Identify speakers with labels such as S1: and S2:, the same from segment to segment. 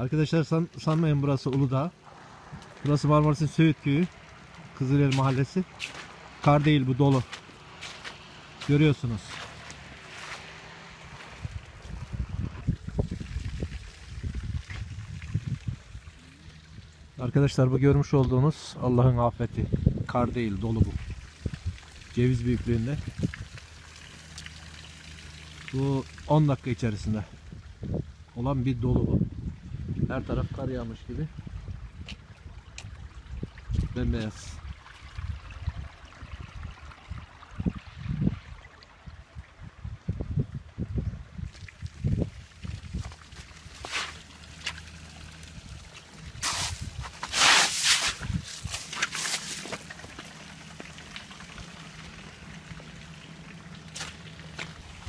S1: Arkadaşlar san, sanmayın burası Uludağ. Burası Marmaris'in Söğüt Köyü. Kızılyer Mahallesi. Kar değil bu dolu. Görüyorsunuz. Arkadaşlar bu görmüş olduğunuz Allah'ın afeti. Kar değil dolu bu. Ceviz büyüklüğünde. Bu 10 dakika içerisinde olan bir dolu bu. Her taraf kar yağmış gibi. Bembeyaz.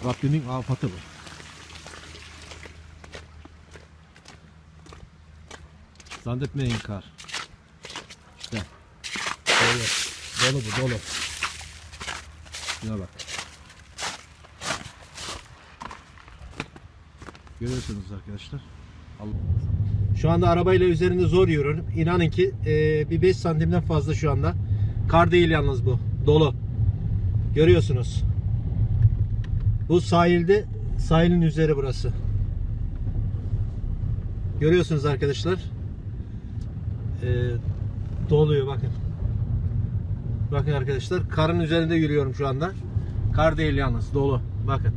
S1: Rabbimin afatı bu. Zannetmeyin kar. İşte. Dolu. Dolu bu dolu. Şuna bak. Görüyorsunuz arkadaşlar. Allah. Şu anda arabayla üzerinde zor yürüyorum. İnanın ki e, bir 5 santimden fazla şu anda. Kar değil yalnız bu. Dolu. Görüyorsunuz. Bu sahilde sahilin üzeri burası. Görüyorsunuz arkadaşlar. Ee, doluyor bakın. Bakın arkadaşlar karın üzerinde yürüyorum şu anda. Kar değil yalnız dolu. Bakın.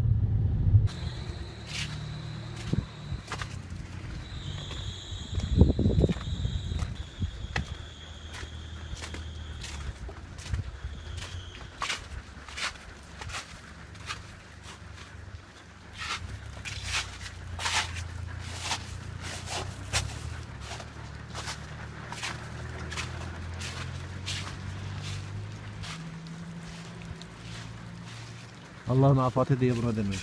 S1: Allah'ın afatı diye buna deniyor.